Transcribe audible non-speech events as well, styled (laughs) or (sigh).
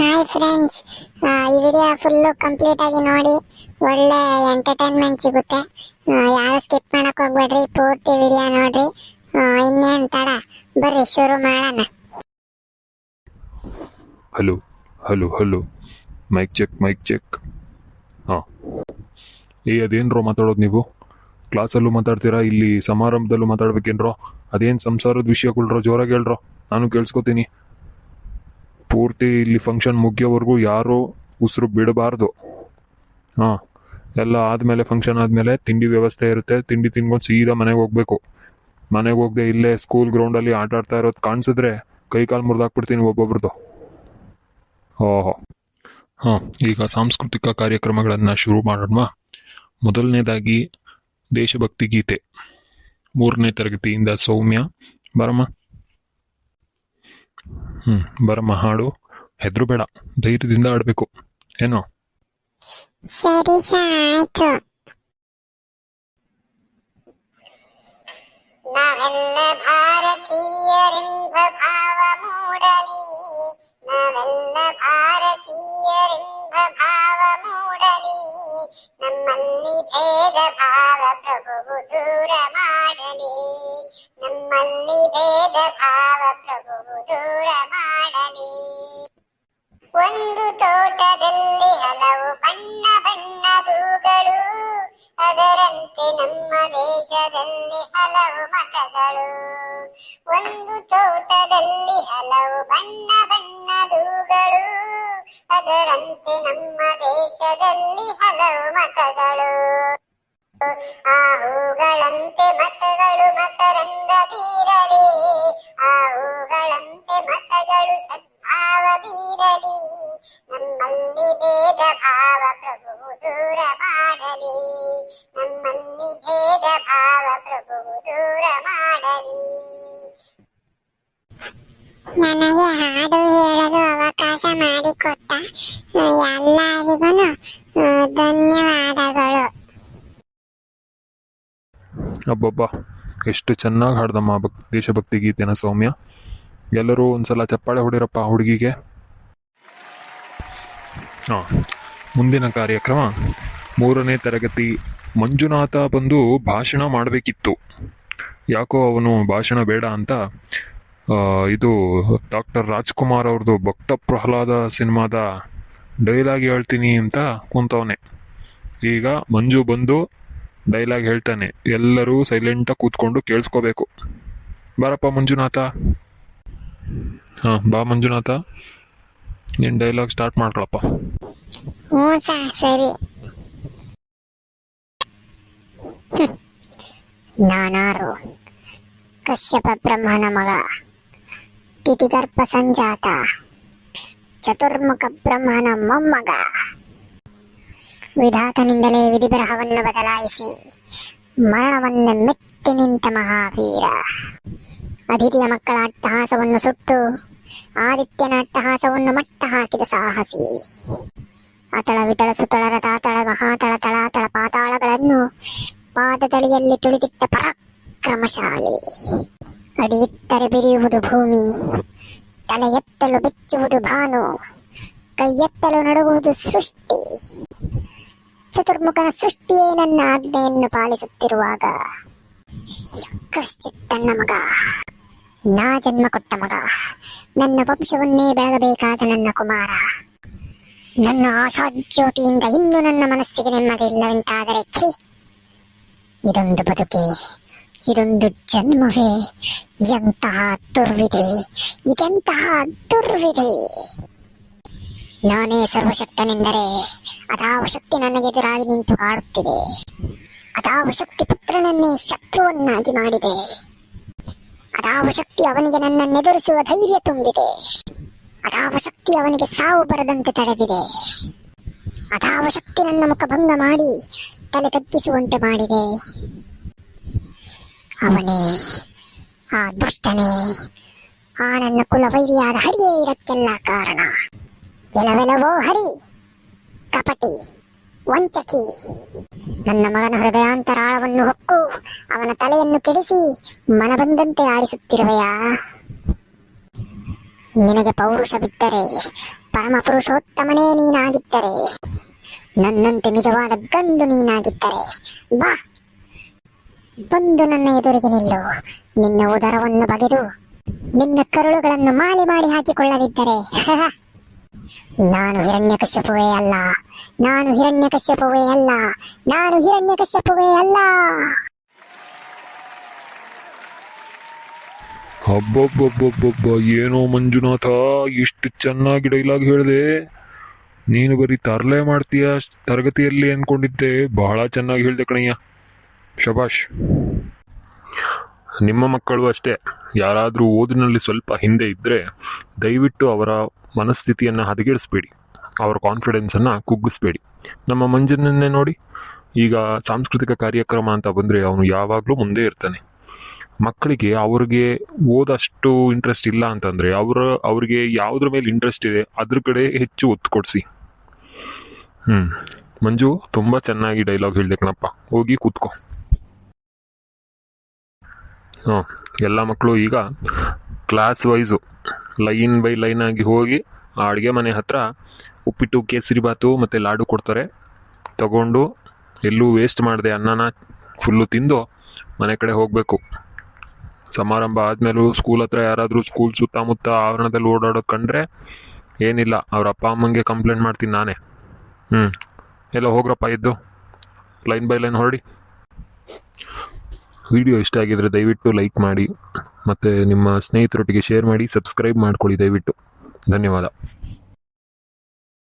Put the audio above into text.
Hi friends ಈ video full complete ಆಗಿ ನೋಡಿ. ಒಳ್ಳೆ ಎಂಟರ್ಟೈನ್ಮೆಂಟ್ ಸಿಗುತ್ತೆ. ಯಾರು ಸ್ಕಿಪ್ ಮಾಡಕ್ ಹೋಗ್ಬೇಡ್ರಿ, ಪೂರ್ತಿ ವಿಡಿಯೋ ನೋಡ್ರಿ. ಇನ್ನೇನು ತಡ. ಬರ್ರಿ, ಶುರು ಮಾಡೋಣ. Hello hello hello mic check mic check ಹಾಂ. ಏ, ಅದೇನ್ರೋ ಮಾತಾಡೋದು ನೀವು? ಕ್ಲಾಸಲ್ಲೂ ಮಾತಾಡ್ತೀರಾ? ಇಲ್ಲಿ ಸಮಾರಂಭದಲ್ಲೂ ಮಾತಾಡ್ಬೇಕೇನ್ರೋ? ಅದೇನು ಸಂಸಾರದ ವಿಷಯಗಳ್ರೋ? ಜೋರಾಗಿ ಹೇಳ್ರೋ? ನಾನು ಕೇಳಿಸ್ಕೊತೀನಿ. ಪೂರ್ತಿ ಇಲ್ಲಿ ಫಂಕ್ಷನ್ ಮುಗಿಯೋವರೆಗೂ ಯಾರೂ ಉಸಿರು ಬಿಡಬಾರ್ದು. ಹಾಂ, ಎಲ್ಲ ಆದಮೇಲೆ ಫಂಕ್ಷನ್ ಆದಮೇಲೆ ತಿಂಡಿ ವ್ಯವಸ್ಥೆ ಇರುತ್ತೆ. ತಿಂಡಿ ತಿನ್ಕೊಂಡು ಸೀದಾ ಮನೆಗೆ ಹೋಗ್ಬೇಕು. ಮನೆಗೆ ಹೋಗದೆ ಇಲ್ಲೇ ಸ್ಕೂಲ್ ಗ್ರೌಂಡಲ್ಲಿ ಆಟ ಆಡ್ತಾ ಇರೋದು ಕಾಣಿಸಿದ್ರೆ ಕೈ ಕಾಲು ಮುರಿದಾಕ್ಬಿಡ್ತೀನಿ ಒಬ್ಬೊಬ್ರದ್ದು ಓಹೋ. ಹಾಂ, ಈಗ ಸಾಂಸ್ಕೃತಿಕ ಕಾರ್ಯಕ್ರಮಗಳನ್ನು ಶುರು ಮಾಡೋಣ ಮೊದಲನೇದಾಗಿ ದೇಶಭಕ್ತಿ ಗೀತೆ. ಮೂರನೇ ತರಗತಿಯಿಂದ ಸೌಮ್ಯ. ಬರಮ್ಮ. ಹ್ಞೂ ಬರಮ್ಮ ಹಾಡು ಹೆದ್ರು ಬೇಡ ಧೈರ್ಯದಿಂದ ಆಡಬೇಕು. ಏನೋ? ಸರಿ ಸಾ ಆಯ್ತು. ನಾವೆಲ್ಲ ಭಾರತೀಯರೆಂಬ ಭಾವ ಮೂಡಲಿ ನಾವೆಲ್ಲ ಭಾರತೀಯರೆಂಬ ಭಾವ ಮೂಡಲಿ ನಮ್ಮಲ್ಲಿ ಭೇದ ಭಾವ ಅದರಂತೆ ನಮ್ಮ ದೇಶದಲ್ಲಿ ಹಲವು ಮತಗಳು. ಒಂದು ತೋಟದಲ್ಲಿ ಹಲವು ಬಣ್ಣ ಬಣ್ಣದೂಗಳು ಅದರಂತೆ ನಮ್ಮ ದೇಶದಲ್ಲಿ ಹಲವು ಮತಗಳು. ಆ ಹೂಗಳಂತೆ ಮತಗಳು ಭಾವ ಪ್ರಭು ದೂರ ನನಗೆ ಹಾಡು ಹೇಳಲು ಅವಕಾಶ ಮಾಡಿಕೊಟ್ಟ ಎಲ್ಲರಿಗೂ ಧನ್ಯವಾದಗಳು. ಅಬ್ಬಬ್ಬಾ, ಎಷ್ಟು ಚೆನ್ನಾಗಿ ಹಾಡ್ದಮ್ಮ ಭಕ್, ದೇಶಭಕ್ತಿ ಗೀತೆನ ಸೌಮ್ಯ. ಎಲ್ಲರೂ ಒಂದ್ಸಲ ಚಪ್ಪಾಳೆ ಹೊಡಿರಪ್ಪ ಹುಡುಗಿಗೆ. ಹಾ ಮುಂದಿನ ಕಾರ್ಯಕ್ರಮ ಮೂರನೇ ತರಗತಿ ಮಂಜುನಾಥ ಬಂದು ಭಾಷಣ ಮಾಡಬೇಕಿತ್ತು. ಯಾಕೋ ಅವನು ಭಾಷಣ ಬೇಡ ಅಂತ ಇದು ಡಾಕ್ಟರ್ ರಾಜ್ಕುಮಾರ್ ಅವ್ರದ್ದು ಭಕ್ತ ಪ್ರಹ್ಲಾದ ಸಿನಿಮಾದ ಡೈಲಾಗ್ ಹೇಳ್ತೀನಿ ಅಂತ ಕುಂತವನೆ. ಈಗ ಮಂಜು ಬಂದು ಡೈಲಾಗ್ ಹೇಳ್ತಾನೆ. ಎಲ್ಲರೂ ಸೈಲೆಂಟಾಗಿ ಕೂತ್ಕೊಂಡು ಕೇಳಿಸ್ಕೋಬೇಕು. ಬಾರಪ್ಪ ಮಂಜುನಾಥ. ಹಾಂ, ಬಾ ಮಂಜುನಾಥ. ನೀನು ಡೈಲಾಗ್ ಸ್ಟಾರ್ಟ್ ಮಾಡ್ಕೊಳಪ್ಪ. ಸರಿ. ನಾನಾರು. ಕಶ್ಯಪ ಬ್ರಹ್ಮನ ಮಗ. ತಿಥಿಗರ್ಭ ಸಂಜಾತ. ಚತುರ್ಮುಖ ಬ್ರಹ್ಮನ ಮೊಮ್ಮಗ. ವಿಧಾತನಿಂದಲೇ ವಿಧಿಬರಹವನ್ನು ಬದಲಾಯಿಸಿ ಮರಣವನ್ನು ಮೆಟ್ಟಿ ನಿಂತ ಮಹಾವೀರ. ಅದಿತಿಯ ಮಕ್ಕಳ ಅಟ್ಟಹಾಸವನ್ನು ಸುಟ್ಟು ಆದಿತ್ಯನ ಅಟ್ಟಹಾಸವನ್ನು ಮಟ್ಟ ಹಾಕಿದ ಸಾಹಸಿ. ಅತಳ ವಿತಳ ಸುತಳರ ತಾತಳ ಮಹಾತಳ ತಳಾತಳ ಪಾತಾಳಗಳನ್ನು ಪಾದದಳಿಯಲ್ಲಿ ತುಳಿದಿಟ್ಟ ಪರಾಕ್ರಮಶಾಲಿ. ಅಡಿ ಇಟ್ಟರೆ ಬಿರಿಯುವುದು ಭೂಮಿ ತಲೆ ಎತ್ತಲು ಬೆಚ್ಚುವುದು ಭಾನು ಕೈ ಎತ್ತಲು ನಡುಗುವುದು ಸೃಷ್ಟಿ. ಚತುರ್ಮುಖನ ಸೃಷ್ಟಿಯೇ ನನ್ನ ಆಜ್ಞೆಯನ್ನು ಪಾಲಿಸುತ್ತಿರುವಾಗ ಕಶ್ಚಿತ್ತನ್ನ ಮಗ, ನಾ ಜನ್ಮ ಕೊಟ್ಟ ಮಗ, ನನ್ನ ವಂಶವನ್ನೇ ಬೆಳಗಬೇಕಾದ ನನ್ನ ಕುಮಾರ. ನನ್ನ ಆಶಾಜ್ಯೋತಿಯಿಂದ ಇಂದು ನನ್ನ ಮನಸ್ಸಿಗೆ ನೆಮ್ಮದಿ ಇಲ್ಲವೆಂತಾದರೆ ಛೀ ಇದೊಂದು ಬದುಕೆ, ಇದೊಂದು ಜನ್ಮವೇ, ಎಂತಹ ದುರ್ವಿದೆ ಇದೆಂತಹ ದುರ್ವಿದೆ ನಾನೇ ಸರ್ವಶಕ್ತನೆಂದರೆ ಅದಾವ ಶಕ್ತಿ ನನಗೆದುರಾಗಿ ನಿಂತು ಆಡುತ್ತಿದೆ ಅದಾವ ಶಕ್ತಿ ಪುತ್ರನನ್ನೇ ಶತ್ರುವನ್ನಾಗಿ ಮಾಡಿದೆ. ಅದಾವ ಶಕ್ತಿ ಅವನಿಗೆ ನನ್ನನ್ನೆದುರಿಸುವ ಧೈರ್ಯ ತುಂಬಿದೆ. ಅದಾವ ಶಕ್ತಿ ಅವನಿಗೆ ಸಾವು ಬರದಂತೆ ತಡೆದಿದೆ. ಅದಾವ ಶಕ್ತಿ ನನ್ನ ಮುಖ ಭಂಗ ಮಾಡಿ ತಲೆ ತಗ್ಗಿಸುವಂತೆ ಮಾಡಿದೆ. ಅವನೇ, ಆ ದುಷ್ಟನೇ, ಆ ನನ್ನ ಕುಲವೈರಿಯಾದ ಹರಿಯೇ ಇದಕ್ಕೆಲ್ಲ ಕಾರಣ. ಎಲವೆಲವೋ ಹರಿ, ಕಪಟಿ, ವಂಚಕಿ. ನನ್ನ ಮಗನ ಹೃದಯಾಂತರಾಳವನ್ನು ಹೊಕ್ಕು, ಅವನ ತಲೆಯನ್ನು ಕೆಡಿಸಿ ಮನಬಂದಂತೆ ಆಡಿಸುತ್ತಿರುವೆಯಾ? ನಿನಗೆ ಪೌರುಷವಿದ್ದರೆ ಪರಮ ಪುರುಷೋತ್ತಮನೇ ನೀನಾಗಿದ್ದರೆ ನನ್ನಂತೆ ನಿಜವಾದ ಗಂಡು ನೀನಾಗಿದ್ದರೆ, ಬಾ. ಬಂದು ನನ್ನ ಎದುರಿಗೆ ನಿಲ್ಲು. ನಿನ್ನ ಉದರವನ್ನು ಬಗೆದು, ನಿನ್ನ ಕರುಳುಗಳನ್ನು ಮಾಲಿ ಮಾಡಿ ಹಾಕಿಕೊಳ್ಳದಿದ್ದರೆ, (laughs) ನಾನು ಹಿರಣ್ಯಕಶ್ಯಪುವೇ ಅಲ್ಲ. ನಾನು ಹಿರಣ್ಯಕಶ್ಯಪುವೇ ಅಲ್ಲ. ನಾನು ಹಿರಣ್ಯಕಶ್ಯಪುವೇ ಅಲ್ಲ. ಹಬ್ಬಬ್ಬಬ್ಬಬ್ಬಬ್ಬ ಏನೋ ಮಂಜುನಾಥ, ಇಷ್ಟು ಚೆನ್ನಾಗಿ ಡೈಲಾಗ್ ಹೇಳಿದೆ. ನೀನು ಬರೀ ತರಲೆ ಮಾಡ್ತೀಯ ತರಗತಿಯಲ್ಲಿ ಅನ್ಕೊಂಡಿದ್ದೆ, ಬಹಳ ಚೆನ್ನಾಗಿ ಹೇಳಿದೆ ಕಣಯ್ಯ. ಶಬಾಷ್ ನಿಮ್ಮ ಮಕ್ಕಳು ಅಷ್ಟೇ. ಯಾರಾದರೂ ಓದಿನಲ್ಲಿ ಸ್ವಲ್ಪ ಹಿಂದೆ ಇದ್ದರೆ ದಯವಿಟ್ಟು ಅವರ ಮನಸ್ಥಿತಿಯನ್ನು ಹದಗೆಡಿಸ್ಬೇಡಿ. ಅವರ ಕಾನ್ಫಿಡೆನ್ಸನ್ನು ಕುಗ್ಗಿಸ್ಬೇಡಿ. ನಮ್ಮ ಮಂಜನನ್ನೇ ನೋಡಿ. ಈಗ ಸಾಂಸ್ಕೃತಿಕ ಕಾರ್ಯಕ್ರಮ ಅಂತ ಬಂದರೆ ಅವನು ಯಾವಾಗಲೂ ಮುಂದೆ ಇರ್ತಾನೆ. ಮಕ್ಕಳಿಗೆ ಅವ್ರಿಗೆ ಓದಷ್ಟು ಇಂಟ್ರೆಸ್ಟ್ ಇಲ್ಲ ಅಂತಂದರೆ ಅವರ, ಅವ್ರಿಗೆ ಯಾವುದ್ರ ಮೇಲೆ ಇಂಟ್ರೆಸ್ಟ್ ಇದೆ ಅದ್ರ ಕಡೆ ಹೆಚ್ಚು ಒತ್ತು ಕೊಡಿಸಿ. ಹ್ಞೂ ಮಂಜು, ತುಂಬ ಚೆನ್ನಾಗಿ ಡೈಲಾಗ್ ಹೇಳಿದೆ ಕಣಪ್ಪ. ಹೋಗಿ ಕೂತ್ಕೋ. ಹಾಂ ಎಲ್ಲ ಮಕ್ಕಳು ಈಗ class wise line by line ಆಗಿ ಹೋಗಿ ಆ ಅಡುಗೆ ಮನೆ ಹತ್ರ ಉಪ್ಪಿಟ್ಟು, ಕೇಸರಿ ಬಾತು ಮತ್ತು ಲಾಡು ಕೊಡ್ತಾರೆ. ತಗೊಂಡು ಎಲ್ಲೂ ವೇಸ್ಟ್ ಮಾಡಿದೆ ಅನ್ನನ ಫುಲ್ಲು ತಿಂದು ಮನೆ ಕಡೆ ಹೋಗಬೇಕು. ಸಮಾರಂಭ ಆದಮೇಲೂ ಸ್ಕೂಲ್ ಹತ್ರ ಯಾರಾದರೂ ಸ್ಕೂಲ್ ಸುತ್ತಮುತ್ತ ಆವರಣದಲ್ಲಿ ಓಡಾಡೋದು ಕಂಡ್ರೆ ಏನಿಲ್ಲ, ಅವ್ರ ಅಪ್ಪ ಅಮ್ಮಂಗೆ ಕಂಪ್ಲೇಂಟ್ ಮಾಡ್ತೀನಿ ನಾನೇ. ಹ್ಞೂ ಎಲ್ಲ ಹೋಗ್ರಪ್ಪ ಇದ್ದು ಲೈನ್ ಬೈ ಲೈನ್ ಹೊರಡಿ. ವಿಡಿಯೋ ಇಷ್ಟ ಆಗಿದ್ರೆ ದಯವಿಟ್ಟು ಲೈಕ್ ಮಾಡಿ, ಮತ್ತು ನಿಮ್ಮ ಸ್ನೇಹಿತರೊಟ್ಟಿಗೆ ಶೇರ್ ಮಾಡಿ ಸಬ್ಸ್ಕ್ರೈಬ್ ಮಾಡ್ಕೊಳ್ಳಿ ದಯವಿಟ್ಟು. ಧನ್ಯವಾದ.